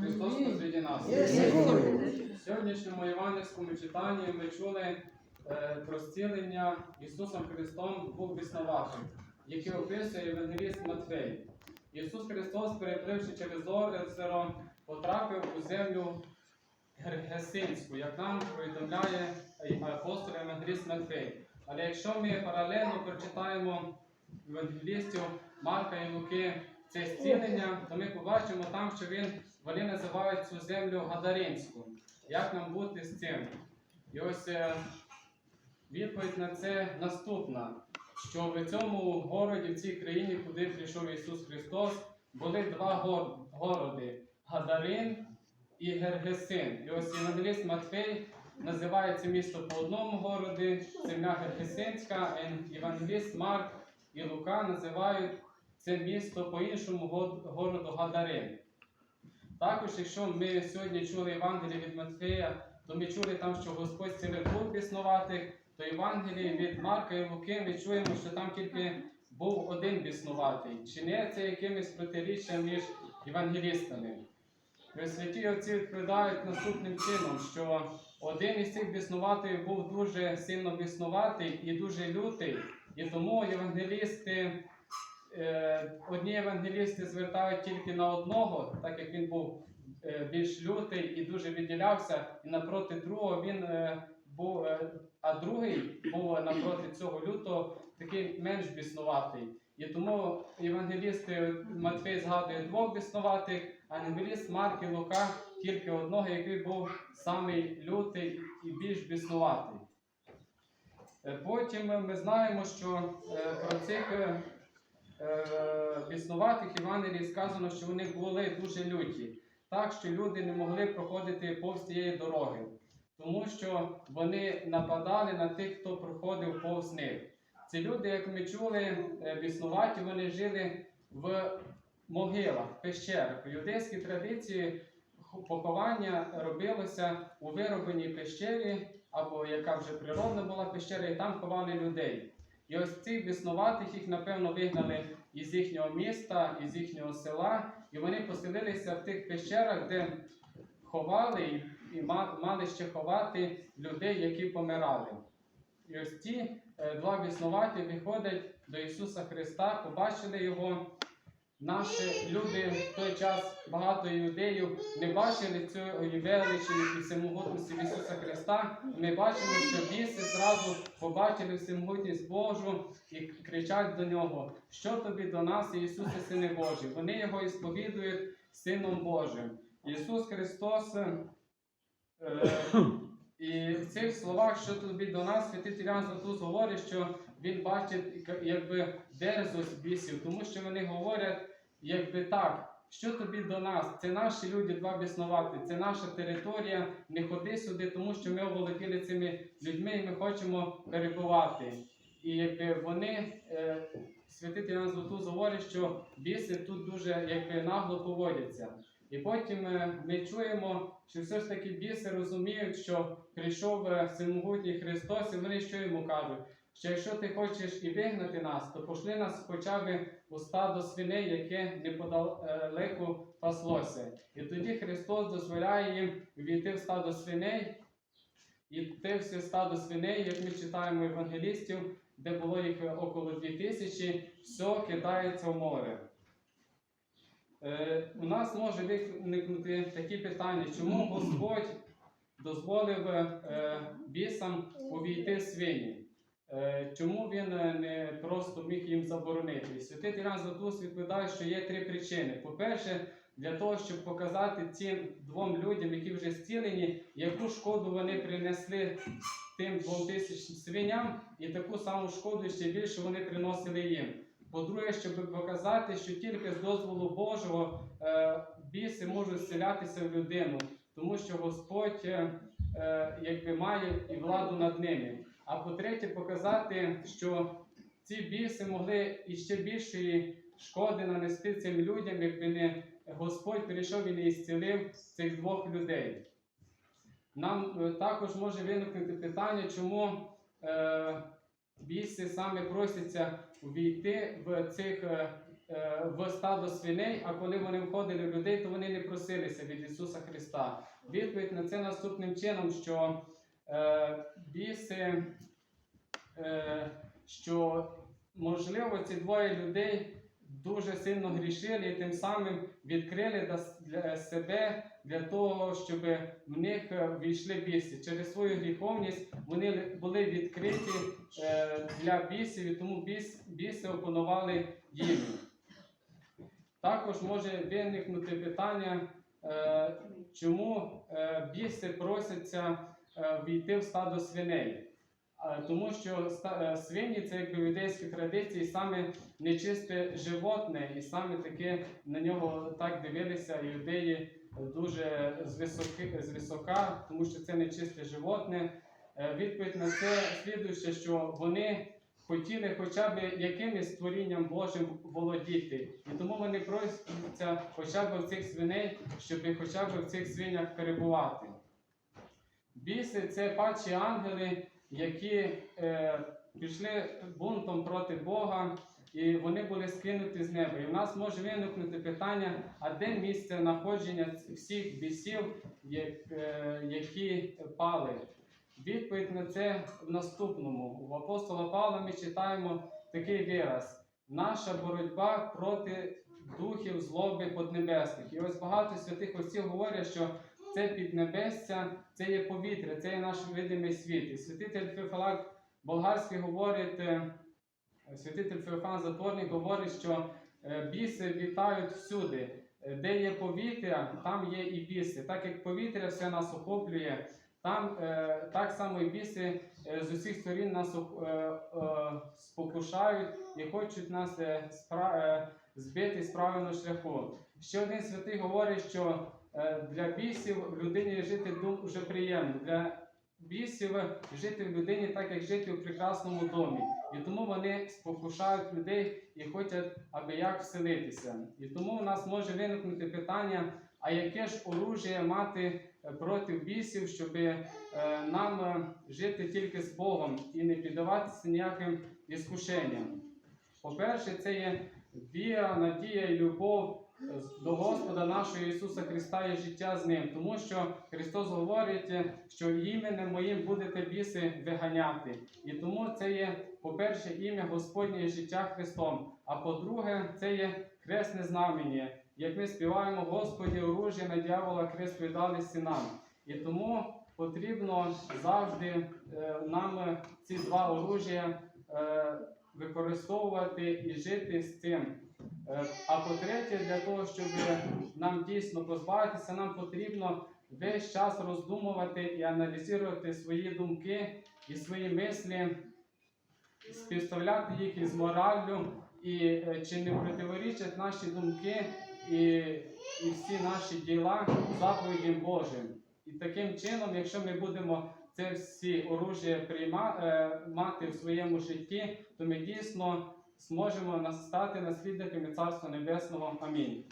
Христос посреди нас. В сьогоднішньому євангельському читанні ми чули е, про зцілення Ісусом Христом двох біснуватих, які описує євангеліст Матфей. Ісус Христос, перепливши через озеро, потрапив у землю Герсинську, як нам повідомляє апостол Євангеліст Матфей. Але якщо ми паралельно прочитаємо євангелістів Марка і Луки це зцілення, то ми побачимо там, що він, вони називають цю землю Гадаринську. Як нам бути з цим? І ось е, відповідь на це наступна: що в цьому городі, в цій країні, куди прийшов Ісус Христос, були два гор- городи Гадарин і Гергесин. І ось євангеліст Матфей називає це місто по одному городі, земля Гергесинська, а євангеліст Марк і Лука називають це місто по іншому городу Гадарин. Також, якщо ми сьогодні чули Євангеліє від Матфея, то ми чули там, що Господь цілив двох біснуватих, то Євангеліє від Марка і Луки ми чуємо, що там тільки був один біснуватий. Чи не це якимось протиріччям між євангелістами? Святі отці відповідають наступним чином, що один із цих біснуватих був дуже сильно біснуватий і дуже лютий, і тому євангелісти одні євангелісти звертають тільки на одного, так як він був е, більш лютий і дуже відділявся, і напроти другого він е, був, е, а другий був напроти цього лютого такий менш біснуватий. І тому євангелісти Матфей згадує двох біснуватих, а євангеліст Марк і Лука тільки одного, який був самий лютий і більш біснуватий. Е, Потім ми знаємо, що е, про цих е, е, біснуватих Євангелії сказано, що вони були дуже люті, так що люди не могли проходити повз цієї дороги, тому що вони нападали на тих, хто проходив повз них. Ці люди, як ми чули, е, біснуваті, вони жили в могилах, пещерах. В юдейській традиції поховання робилося у виробленій пещері, або яка вже природна була пещера, і там ховали людей. І ось цих біснуватих їх, напевно, вигнали із їхнього міста, із їхнього села, і вони поселилися в тих пещерах, де ховали і, мали ще ховати людей, які помирали. І ось ці е, два біснуваті виходять до Ісуса Христа, побачили Його. Наші люди в той час, багато юдеїв, не бачили цієї величі і всемогутності Ісуса Христа. Ми бачимо, що біси зразу побачили всемогутність Божу і кричать до нього: Що тобі до нас, Ісусе, Сине Божий? Вони його і сповідують Сином Божим. Ісус Христос. е, і в цих словах, що тобі до нас, святитель Іоанн Златоуст говорить, що він бачить якби дерзость бісів, тому що вони говорять, якби так, що тобі до нас? Це наші люди, два біснувати, це наша територія, не ходи сюди, тому що ми оволоділи цими людьми і ми хочемо перебувати. І якби вони, е, святитель Іоанн Златоуст говорить, що біси тут дуже якби нагло поводяться. І потім е, ми чуємо, що все ж таки біси розуміють, що прийшов е, всемогутній Христос, і вони що йому кажуть? Що якщо ти хочеш і вигнати нас, то пошли нас хоча б у стадо свиней, яке неподалеку паслося. І тоді Христос дозволяє їм війти в стадо свиней, і те все стадо свиней, як ми читаємо євангелістів, де було їх около 2000, все кидається в море. Е, у нас може виникнути такі питання, чому Господь дозволив е, бісам увійти в свині? Е, чому він е, не просто міг їм заборонити? І Святий Тиран Златус відповідає, що є три причини. По-перше, для того, щоб показати цим двом людям, які вже зцілені, яку шкоду вони принесли тим двом тисячам свиням, і таку саму шкоду ще більше вони приносили їм. По-друге, щоб показати, що тільки з дозволу Божого е, біси можуть зцілятися в людину, тому що Господь якби має і владу над ними. А по-третє, показати, що ці біси могли іще більшої шкоди нанести цим людям, якби не Господь прийшов і не ісцілив цих двох людей. Нам е, також може виникнути питання, чому е, біси саме просяться увійти в цих е, е, в стадо свиней, а коли вони входили в людей, то вони не просилися від Ісуса Христа. Відповідь на це наступним чином, що біси, е, що можливо ці двоє людей дуже сильно грішили і тим самим відкрили для себе для того, щоб в них е, війшли біси. Через свою гріховність вони були відкриті е, для бісів, і тому біс, біси опанували їм. Також може виникнути питання, е, чому е, біси просяться е, війти в стадо свиней. Тому що е, свині це якби в юдейській традиції саме нечисте животне, і саме таке на нього так дивилися юдеї дуже звисоки, звисока, тому що це нечисте животне. Е, Відповідь на це слідуюче, що вони хотіли хоча б якимось створінням Божим володіти. І тому вони просяться хоча б в цих свиней, щоб хоча б в цих свинях перебувати. Біси це падші ангели, які е, пішли бунтом проти Бога, і вони були скинуті з неба. І в нас може виникнути питання, а де місце знаходження всіх бісів, е, які пали? Відповідь на це в наступному. У апостола Павла ми читаємо такий вираз: наша боротьба проти духів злоби поднебесних. І ось багато святих отців говорять, що це піднебесся, це є повітря, це є наш видимий світ. І святитель Феофилак Болгарський говорить, е, святитель Феофан Затворник говорить, що е, біси літають всюди. Е, Де є повітря, там є і біси. Так як повітря все нас охоплює, там так само і біси з усіх сторін нас спокушають і хочуть нас збити з правильного шляху. Ще один святий говорить, що для бісів в людині жити дуже приємно. Для бісів жити в людині так, як жити в прекрасному домі. І тому вони спокушають людей і хочуть аби як вселитися. І тому у нас може виникнути питання, а яке ж оружие мати е, проти бісів, щоб е, нам е, жити тільки з Богом і не піддаватися ніяким іскушенням. По-перше, це є віра, надія і любов е, до Господа нашого Ісуса Христа і життя з Ним. Тому що Христос говорить, що іменем моїм будете біси виганяти. І тому це є, по-перше, ім'я Господнє і життя Христом. А по-друге, це є хресне знамення. Як ми співаємо, Господі, оружие на дьявола хрест видали синам. І тому потрібно завжди е, нам ці два оружия е, використовувати і жити з цим. Е, А по-третє, для того, щоб нам дійсно позбавитися, нам потрібно весь час роздумувати і аналізувати свої думки і свої мислі, співставляти їх із мораллю, і е, чи не противорічать наші думки і, і всі наші діла заповідям Божим. І таким чином, якщо ми будемо це всі оружия прийма, е, мати в своєму житті, то ми дійсно зможемо настати наслідниками Царства Небесного. Амінь.